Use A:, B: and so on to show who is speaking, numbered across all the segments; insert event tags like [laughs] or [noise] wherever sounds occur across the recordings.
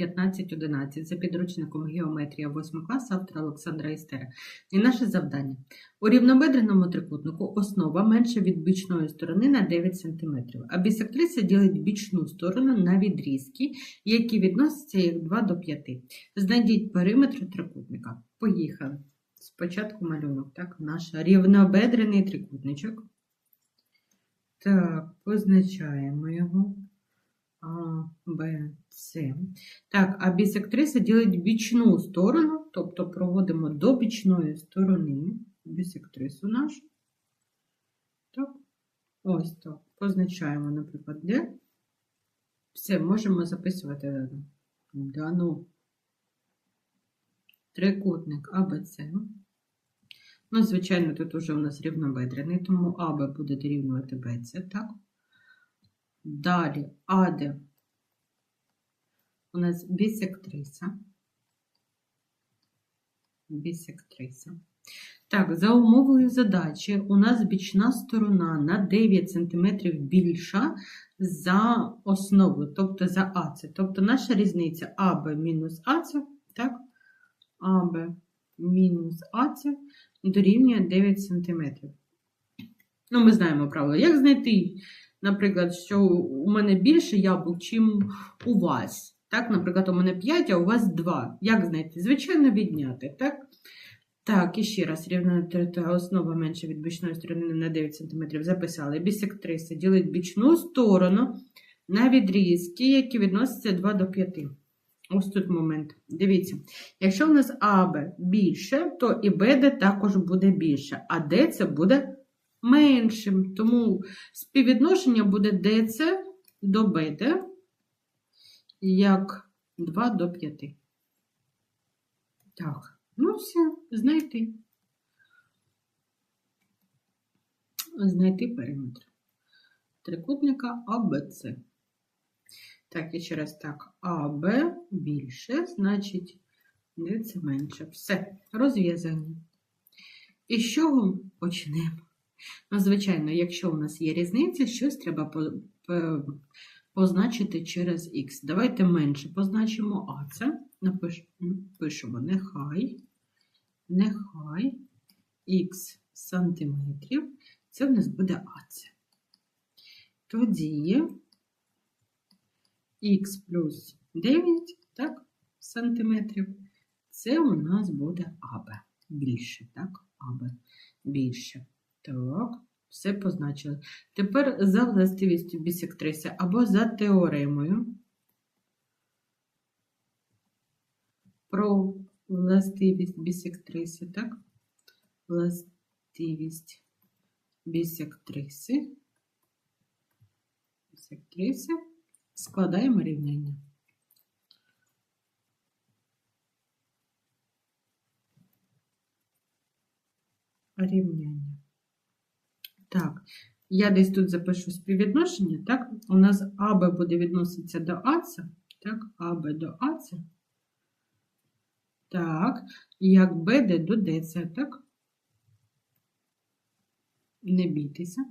A: 15.11 за підручником Геометрія 8 класу автора Олександра Істера. І наше завдання. У рівнобедреному трикутнику основа менша від бічної сторони на 9 см, а бісектриса ділить бічну сторону на відрізки, які відносяться як 2 до 5. Знайдіть периметр трикутника. Поїхали. Спочатку малюнок, так, наш рівнобедрений трикутничок. Так, позначаємо його. Б, С. Так, а бісектриса ділить бічну сторону, тобто проводимо до бічної сторони бісектрису нашу. Так, ось так. Позначаємо, наприклад, де. Все, можемо записувати дану трикутник АБЦ. Ну, звичайно, тут уже у нас рівнобедрений, тому АБ буде дорівнювати БЦ, так? Далі АД у нас бісектриса. Бісектриса. Так, за умовою задачі у нас бічна сторона на 9 см більша за основу, тобто за АЦ. Тобто наша різниця АБ мінус АЦ, так? АБ мінус АЦ дорівнює 9 см. Ну, ми знаємо правило. Як знайти, наприклад, що у мене більше яблук, чим у вас? Так, наприклад, у мене 5, а у вас 2. Як знайти? Звичайно, відняти, так? Так, і ще раз, рівна основа менше від бічної сторони на 9 см записали. Бісектриса ділить бічну сторону на відрізки, які відносяться 2 до 5. Ось тут момент. Дивіться, якщо в нас АБ більше, то і БД також буде більше, а ДЦ буде меншим. Тому співвідношення буде ДЦ до БД як 2 до 5. Так, ну все, знайти. Знайти периметр трикутника АБЦ. Так, і ще раз так, АБ більше, значить, ДЦ менше. Все, розв'язання. І з чого почнемо? Ну, звичайно, якщо у нас є різниця, щось треба по, позначити через х. Давайте менше позначимо А. Це напишемо нехай, нехай х сантиметрів. Це в нас буде АЦ. Тоді х плюс 9 так, сантиметрів, це у нас буде АБ. Більше, так? АБ більше. Так, все позначили. Тепер за властивістю бісектриси або за теоремою про властивість бісектриси, так? Властивість бісектриси. Бісектриси. Складаємо рівняння. Рівняння. Так, я десь тут запишу співвідношення, так? У нас АБ буде відноситися до АЦ, так, АБ до АЦ. Так, як БД до ДЦ, так? Не бійтеся.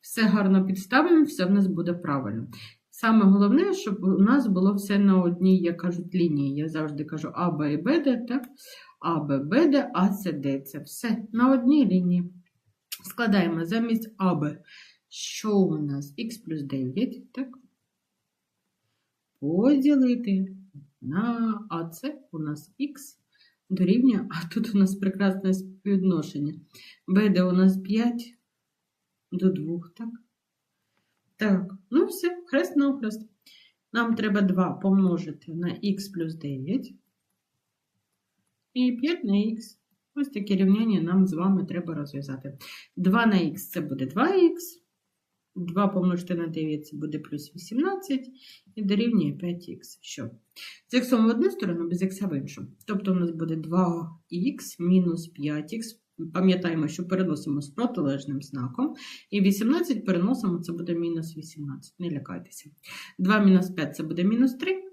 A: Все гарно підставимо, все в нас буде правильно. Саме головне, щоб у нас було все на одній, як кажуть, лінії. Я завжди кажу А, Б і БД, так? А, Б, БД, А, С, Д. Все на одній лінії. Складаємо замість АБ. Що у нас? Х плюс 9, так? Поділити на АЦ у нас Х дорівнює, а тут у нас прекрасне співвідношення. БД у нас 5 до 2, так? Так, ну все, хрест на охрест. Нам треба 2 помножити на х плюс 9 і 5 на х. Ось таке рівняння нам з вами треба розв'язати. 2 на х це буде 2х. 2 помножити на 9 це буде плюс 18 і дорівнює 5х. Що? З х в одну сторону, без х в іншу. Тобто у нас буде 2х мінус 5х. Пам'ятаємо, що переносимо з протилежним знаком. І 18 переносимо, це буде мінус 18. Не лякайтеся. 2 мінус 5 це буде мінус 3.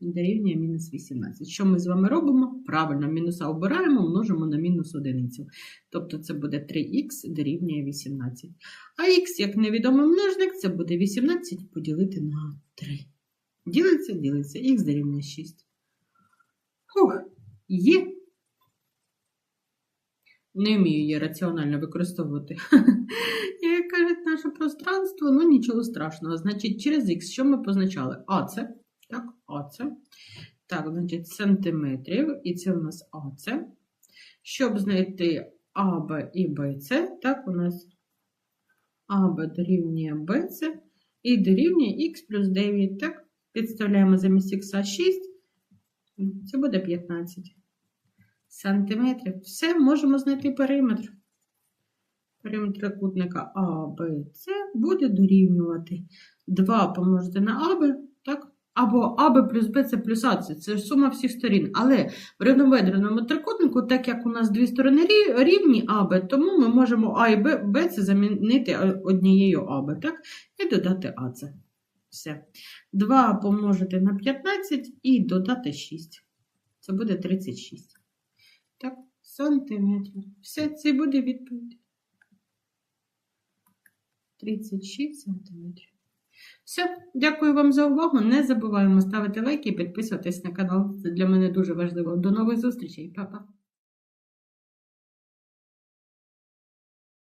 A: Дорівнює мінус 18. Що ми з вами робимо? Правильно, мінуса обираємо, множимо на мінус одиницю. Тобто це буде 3х дорівнює 18. А х, як невідомий множник, це буде 18 поділити на 3. Ділиться, ділиться. Х дорівнює 6. Фух, є. Не вмію її раціонально використовувати. [laughs] Як кажуть, наше пространство, ну нічого страшного. Значить, через х що ми позначали? АЦ. Так, АЦ. Так, значить, сантиметрів. І це у нас АЦ. Щоб знайти АБ і БЦ, так, у нас АБ дорівнює БЦ і дорівнює х плюс 9. Так, підставляємо замість х 6. Це буде 15 сантиметрів. Все, можемо знайти периметр. Периметр трикутника АБЦ буде дорівнювати 2 помножити на АБ? Або АБ плюс БЦ плюс АЦ. Це ж сума всіх сторін. Але в рівноведреному трикутнику, так як у нас дві сторони рівні АБ, тому ми можемо А і Б, БЦ замінити однією АБ, так? І додати АЦ. Все. 2 помножити на 15 і додати 6. Це буде 36. Так, сантиметрів. Все, це буде відповідь. 36 сантиметрів. Все, дякую вам за увагу. Не забуваємо ставити лайки і підписуватись на канал. Це для мене дуже важливо. До нових зустрічей, Па-па.